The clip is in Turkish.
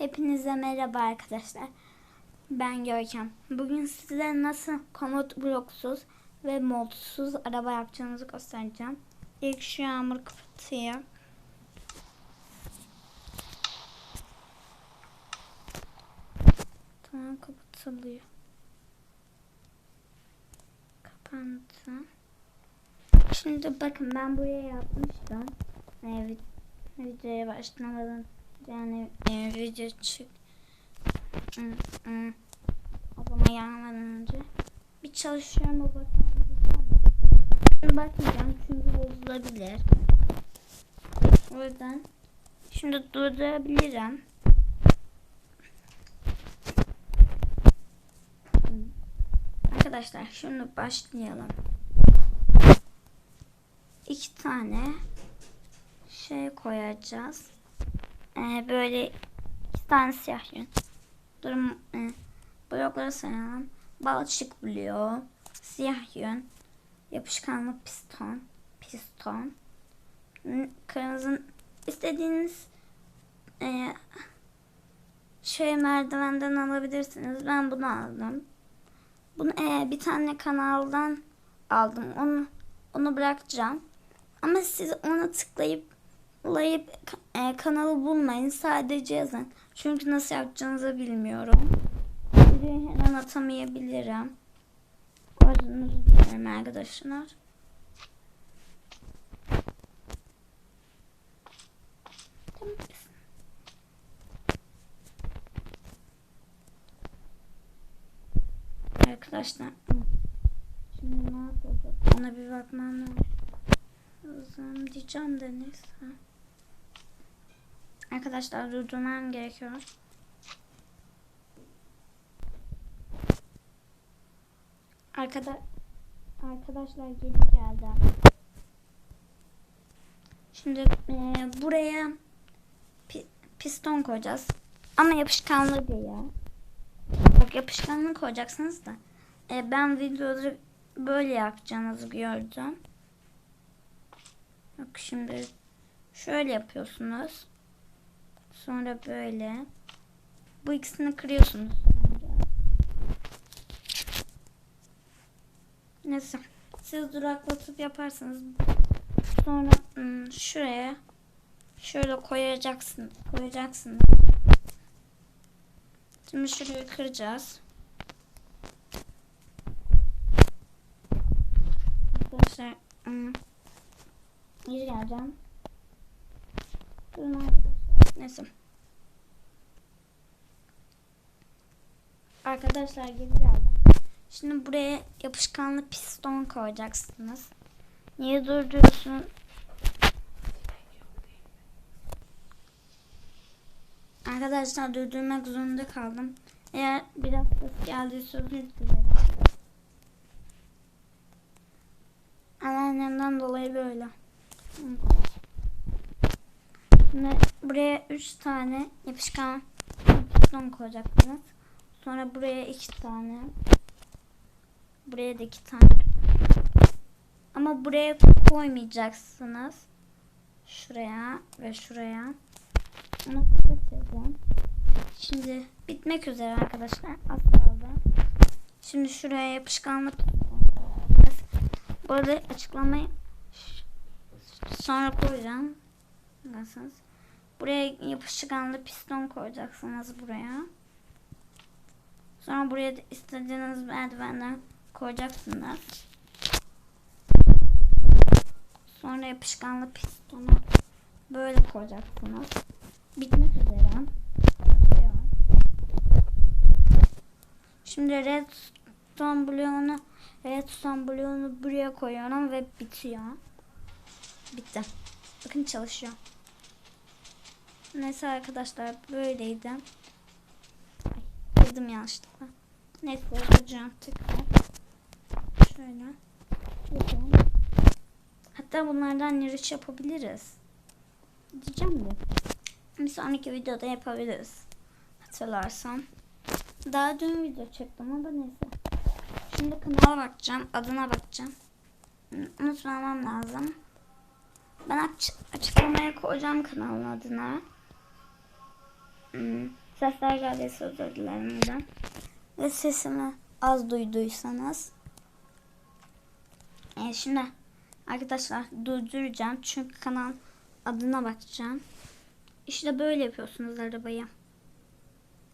Hepinize merhaba arkadaşlar. Ben Görkem. Bugün size nasıl komut bloksuz ve modsuz araba yapacağınızı göstereceğim. İlk şu yağmur kapatayım. Tamam kapatılıyor. Kapandı. Şimdi bakın ben buraya yapmıştım. Evet, videoya başlamadan yani e, video çık. Odama gelmeden önce bir çalışıyorum mu bakalım diyeceğim bakmayacağım çünkü bozulabilir. O yüzden şimdi durdurabilirim. Arkadaşlar şimdi başlayalım. İki tane şey koyacağız. Ee, böyle iki tane siyah yün. Durum e, blokları sayalım. Balçık bloğu, siyah yün, yapışkanlı piston, piston, kırmızı istediğiniz e, şey merdivenden alabilirsiniz. Ben bunu aldım. Bunu e, bir tane kanaldan aldım. Onu onu bırakacağım. Ama siz ona tıklayıp tıklayıp e, kanalı bulmayın. Sadece yazın. Çünkü nasıl yapacağınızı bilmiyorum. Videoyu hemen atamayabilirim. Özür dilerim arkadaşlar. Arkadaşlar şimdi ne yapacağız? Ona bir bakmam lazım diyeceğim de neyse. Arkadaşlar durdurmam gerekiyor. Arkada arkadaşlar geri geldi. Şimdi e, buraya pi- piston koyacağız. Ama yapışkanlı değil. Bak yapışkanlı koyacaksınız da. E, ben videoda böyle yapacağınızı gördüm. Bak şimdi şöyle yapıyorsunuz. Sonra böyle. Bu ikisini kırıyorsunuz. Neyse. Siz duraklatıp yaparsınız. Sonra hmm, şuraya şöyle koyacaksın, koyacaksınız. Şimdi şurayı kıracağız. Arkadaşlar hmm, geri geleceğim. Arkadaşlar. Neyse. Arkadaşlar geri geldim. Şimdi buraya yapışkanlı piston koyacaksınız. Niye durduruyorsun? Arkadaşlar durdurmak zorunda kaldım. Eğer biraz ses geldiyse özür dilerim. Anneannemden dolayı böyle. Şimdi buraya 3 tane yapışkan piston koyacaksınız. Sonra buraya 2 tane. Buraya da 2 tane. Ama buraya koymayacaksınız. Şuraya ve şuraya. Onu kapatacağım. Şimdi bitmek üzere arkadaşlar. Az kaldı. Şimdi şuraya yapışkanlık Bu arada açıklamayı sonra koyacağım. Nasılsınız? Buraya yapışkanlı piston koyacaksınız buraya. Sonra buraya da istediğiniz merdivenden koyacaksınız. Sonra yapışkanlı pistonu böyle koyacaksınız. Bitmek üzere. Şimdi redstone bloğunu redstone bloğunu buraya koyuyorum ve bitiyor. Bitti. Bakın çalışıyor. Neyse arkadaşlar böyleydi. Ay, girdim yanlışlıkla. Neyse yapacağım tekrar. Şöyle. Yapalım. Hatta bunlardan yarış yapabiliriz. Diyeceğim de. Bir sonraki videoda yapabiliriz. Hatırlarsan. Daha dün video çektim ama neyse. Şimdi kanala bakacağım. Adına bakacağım. Unutmamam lazım. Ben aç açıklamaya koyacağım kanalın adına. Hmm. Sesler geldiyse özür dilerim buradan. Ve sesimi az duyduysanız. E, şimdi arkadaşlar durduracağım. Çünkü kanal adına bakacağım. İşte böyle yapıyorsunuz arabayı.